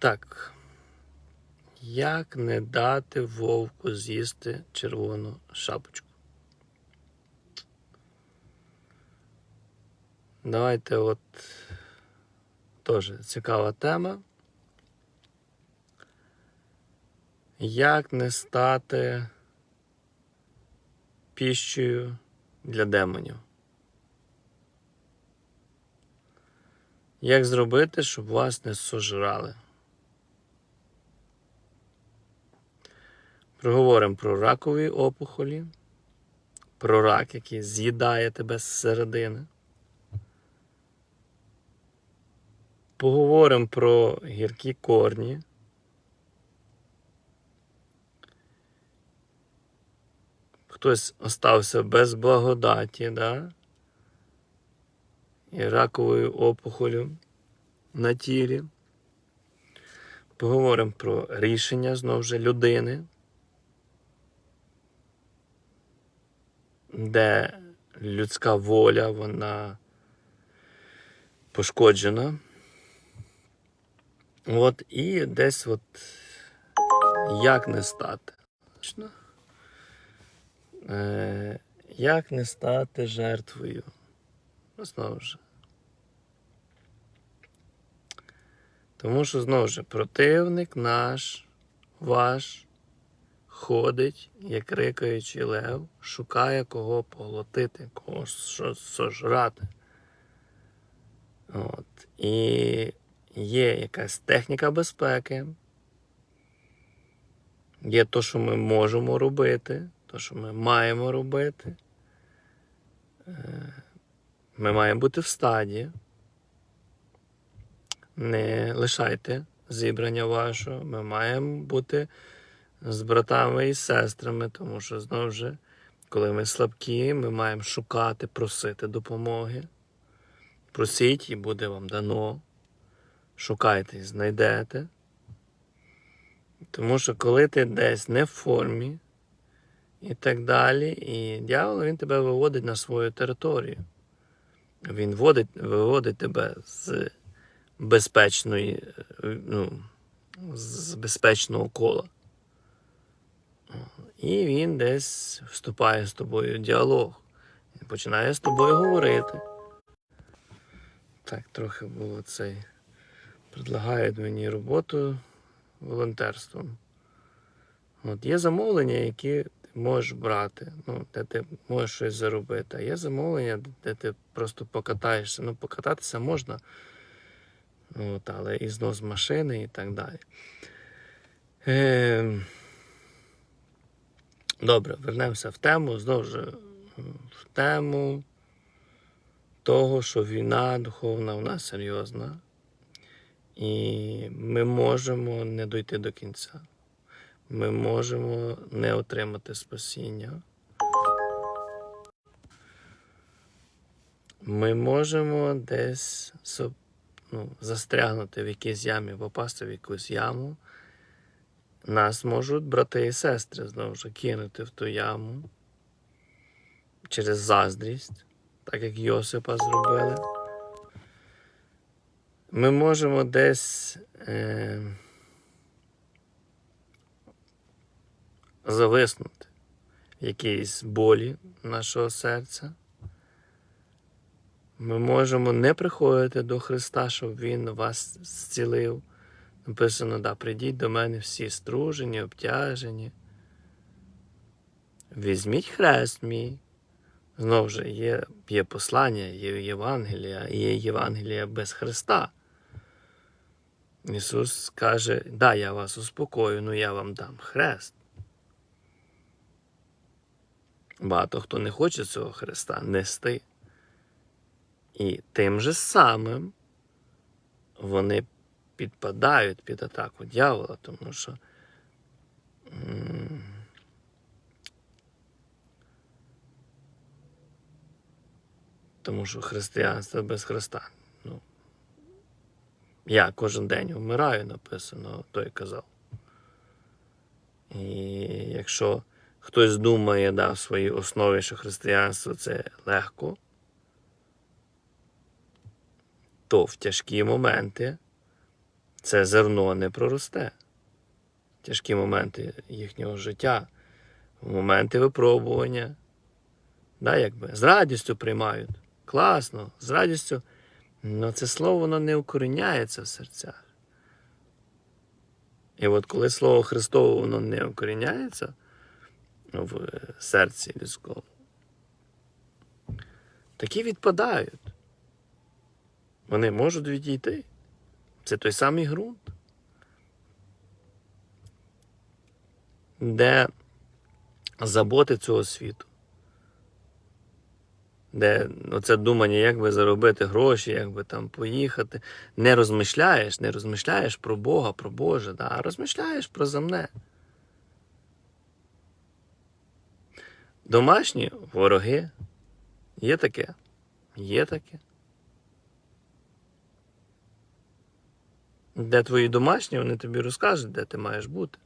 Так. Як не дати вовку з'їсти червону шапочку? Давайте от теж цікава тема. Як не стати піщею для демонів? Як зробити, щоб вас не сожрали? Проговоримо про ракові опухолі, про рак, який з'їдає тебе зсередини. Поговоримо про гіркі корні. Хтось остався без благодаті, да? і раковою опухолю на тілі. Поговоримо про рішення знову ж людини, де людська воля, вона пошкоджена. От і десь от як не стати. Е, як не стати жертвою? Ну, знову ж. Тому що знову ж противник наш, ваш, ходить, як рикаючий лев, шукає кого поглотити, кого сожрати. От. І є якась техніка безпеки, є те, що ми можемо робити, те, що ми маємо робити. Е, Ми маємо бути в стаді. Не лишайте зібрання вашого. Ми маємо бути з братами і сестрами, тому що знову ж, коли ми слабкі, ми маємо шукати, просити допомоги. Просіть і буде вам дано. Шукайте і знайдете. Тому що коли ти десь не в формі і так далі, і дьявол він тебе виводить на свою територію. Він вводить, виводить тебе з безпечної, ну, з безпечного кола. І він десь вступає з тобою в діалог. Починає з тобою говорити. Так, трохи було цей. Предлагають мені роботу волонтерством. От Є замовлення, які ти можеш брати, ну, де ти можеш щось заробити. А є замовлення, де ти просто покатаєшся. Ну, покататися можна, от, але і знос машини і так далі. Е, Добре, вернемося в тему. Знову ж в тему того, що війна духовна у нас серйозна. І ми можемо не дойти до кінця. Ми можемо не отримати спасіння. Ми можемо десь ну, застрягнути в якійсь ямі, попасти в якусь яму. Нас можуть брати і сестри знову ж кинути в ту яму через заздрість, так як Йосипа зробили. Ми можемо десь е, зависнути в якійсь болі нашого серця. Ми можемо не приходити до Христа, щоб Він вас зцілив. Написано, да, прийдіть до мене всі стружені, обтяжені. Візьміть хрест мій. Знову ж є, є послання, є Євангелія, є Євангелія без Христа. Ісус каже, да, я вас успокою, ну я вам дам хрест. Багато хто не хоче цього хреста нести. І тим же самим вони підпадають під атаку дьявола, тому що тому що християнство без Христа. Ну, Я кожен день вмираю, написано, той казав. І якщо хтось думає да, в своїй основі, що християнство це легко, то в тяжкі моменти це зерно не проросте. Тяжкі моменти їхнього життя, моменти випробування. Да, якби, з радістю приймають. Класно, з радістю. Але це слово воно не укоріняється в серцях. І от коли слово Христове воно не укоріняється в серці людському, такі відпадають. Вони можуть відійти. Це той самий ґрунт, де заботи цього світу, де оце думання, як би заробити гроші, як би там поїхати. Не розмишляєш, не розмишляєш про Бога, про Боже, да, а розмишляєш про земне. Домашні вороги. Є таке. Є таке. Де твої домашні, вони тобі розкажуть, де ти маєш бути,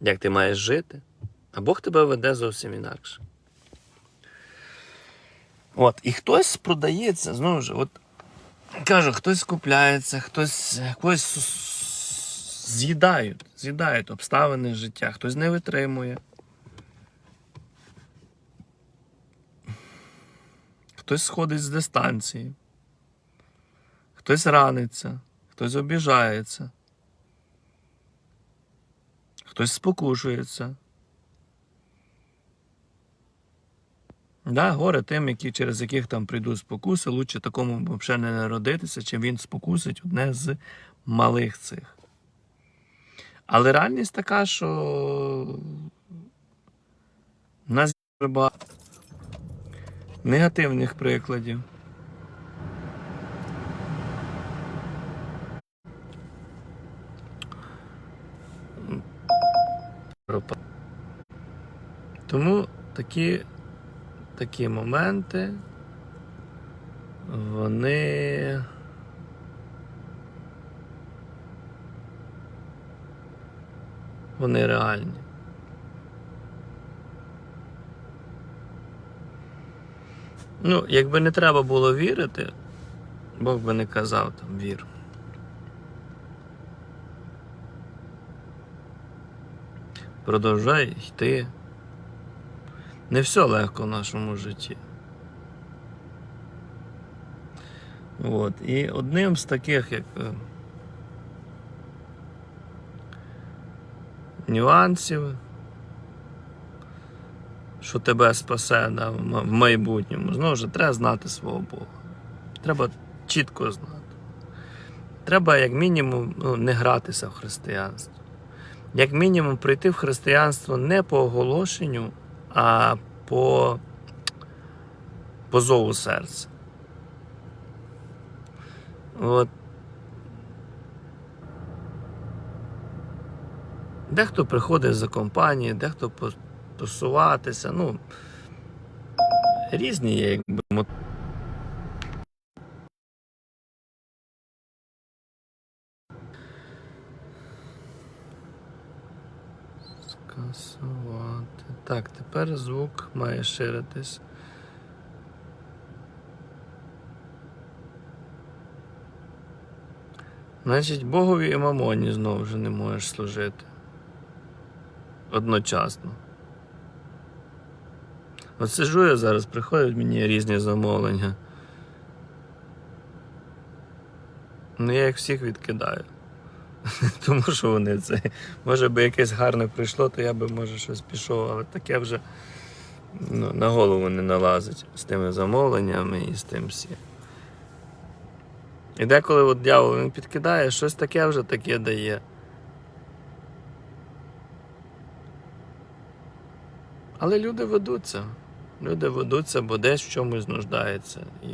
як ти маєш жити, а Бог тебе веде зовсім інакше. От, і хтось продається, знову ж, от кажу, хтось купляється, хтось когось з'їдають, з'їдають обставини життя, хтось не витримує. Хтось сходить з дистанції, хтось раниться, хтось обіжається, хтось спокушується. Да, горе тим, які, через яких там прийдуть спокуси, лучше такому взагалі не народитися, чим він спокусить одне з малих цих. Але реальність така, що в нас є багато негативних прикладів. Тому такі, такі моменти, вони. Вони реальні. Ну, якби не треба було вірити, Бог би не казав там вір. Продовжай йти. Не все легко в нашому житті. От. І одним з таких як е, нюансів, що тебе спасе да, в майбутньому, знову ж треба знати свого Бога. Треба чітко знати. Треба, як мінімум, ну, не гратися в християнство. Як мінімум, прийти в християнство не по оголошенню, а по, по зову серця. От. Дехто приходить за компанії, дехто посуватися. Ну, різні є, якби. мо- Скасувати. Так, тепер звук має ширитись. Значить, Богові і мамоні знову вже не можеш служити. Одночасно. От сижу я зараз, приходять мені різні замовлення. Ну я їх всіх відкидаю. Тому що вони це. Може би якесь гарне прийшло, то я би може щось пішов, але таке вже ну, на голову не налазить з тими замовленнями і з тим всім. І деколи от дьявол він підкидає, щось таке вже таке дає. Але люди ведуться. Люди ведуться, бо десь в чомусь нуждаються. І...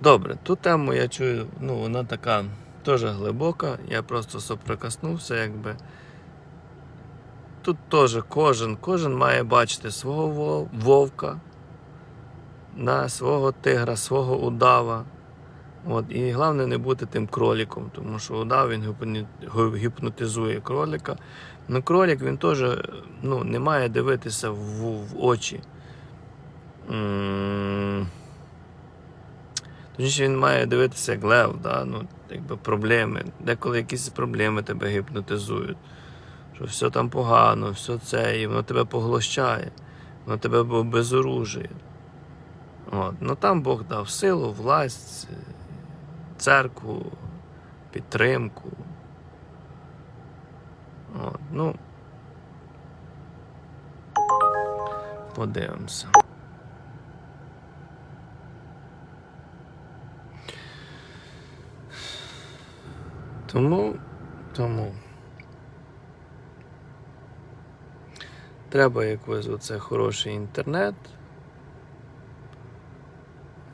Добре, ту тему я чую, ну, вона така теж глибока, я просто соприкоснувся, якби. Тут теж кожен, кожен має бачити свого вовка, на свого тигра, свого удава. От, і головне не бути тим кроліком, тому що удав він гіпнотизує кролика. Ну, кролік він теж ну, не має дивитися в, в очі. Точніше, він має дивитися як лев, да? ну, якби проблеми. Деколи якісь проблеми тебе гіпнотизують. Що все там погано, все це, і воно тебе поглощає, воно тебе обезоружує. От. Ну там Бог дав силу, власть, церкву, підтримку. От. Ну, подивимося. Тому, тому. Треба якось оце хороший інтернет.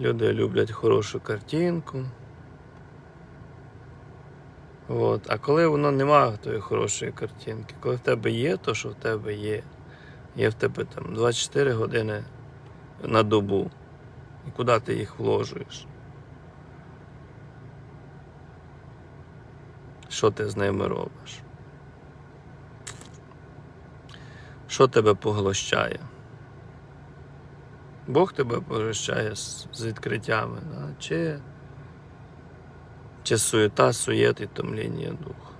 Люди люблять хорошу картинку. От. А коли воно немає тої хорошої картинки, коли в тебе є то, що в тебе є, є в тебе там 24 години на добу, і куди ти їх вложуєш? Що ти з ними робиш? Що тебе поглощає? Бог тебе поглощає з, відкриттями, да? чи, чи суєта, суєт і томління духа.